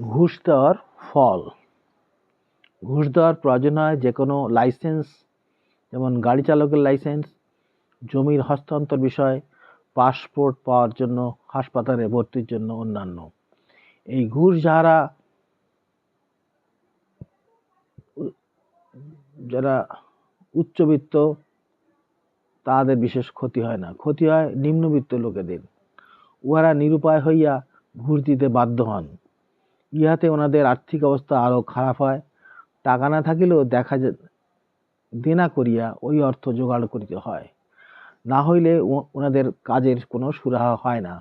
ঘুষ দেওয়ার ফল। ঘুষ দেওয়ার প্রয়োজন হয় যে কোনো লাইসেন্স, যেমন গাড়ি চালকের লাইসেন্স, জমির হস্তান্তর বিষয়, পাসপোর্ট পাওয়ার জন্য, হাসপাতালে ভর্তির জন্য অন্যান্য। এই ঘুষ যারা যারা উচ্চবিত্ত, তাদের বিশেষ ক্ষতি হয় না। ক্ষতি হয় নিম্নবিত্ত লোকেদের। উহারা নিরুপায় হইয়া ঘুষ দিতে বাধ্য হন। ইহাতে ওনাদের আর্থিক অবস্থা আরও খারাপ হয়। টাকা না থাকিলেও দেখা দেনা করিয়া ওই অর্থ জোগাড় করিতে হয়। না হইলে ওনাদের কাজের কোনো সুরাহা হয় না।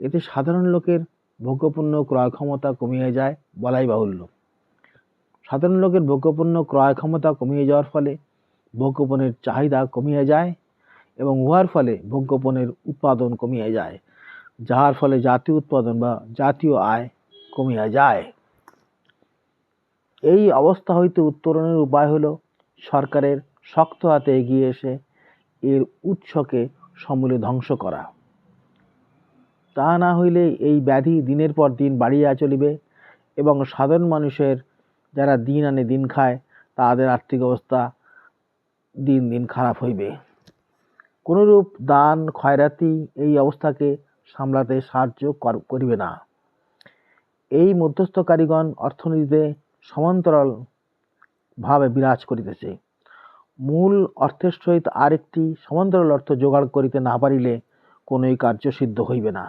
এতে সাধারণ লোকের ভোগ্যপণ্য ক্রয় ক্ষমতা কমিয়ে যায় বলাই বাহুল্য। সাধারণ লোকের ভোগ্যপণ্য ক্রয় ক্ষমতা কমিয়ে যাওয়ার ফলে ভোগ্যপণ্যের চাহিদা কমিয়ে যায় এবং উহার ফলে ভোগ্যপণ্যের উৎপাদন কমিয়ে যায়, যাহার ফলে জাতীয় উৎপাদন বা জাতীয় আয় কমিয়া যায়। এই অবস্থা হইতে উত্তরণের উপায় হলো সরকারের শক্ত হাতে এগিয়ে এসে এর উৎসকে সমূলে ধ্বংস করা। তা না হইলে এই ব্যাধি দিনের পর দিন বাড়িয়া চলিবে এবং সাধারণ মানুষের যারা দিন আনে দিন খায়, তাদের আর্থিক অবস্থা দিন দিন খারাপ হইবে। কোনরূপ দান খয়রাতি এই অবস্থাকে সামলাতে সাহায্য কর- করিবে না। এই মধ্যস্থকারীগণ অর্থনীতিতে সমান্তরাল ভাবে বিরাজ করিতেছে। মূল অর্থের সহিত আরেকটি সমান্তরাল অর্থ জোগাড় করিতে না পারিলে কোনোই কার্য সিদ্ধ হইবে না।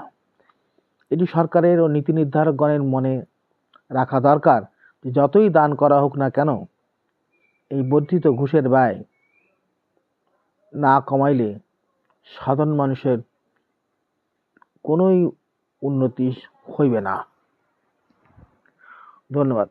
এটি সরকারের ও নীতি নির্ধারকগণের মনে রাখা দরকার যে যতই দান করা হোক না কেন, এই বর্ধিত ঘুষের ব্যয় না কমাইলে সাধারণ মানুষের কোনোই উন্নতি হইবে না। ধন্যবাদ।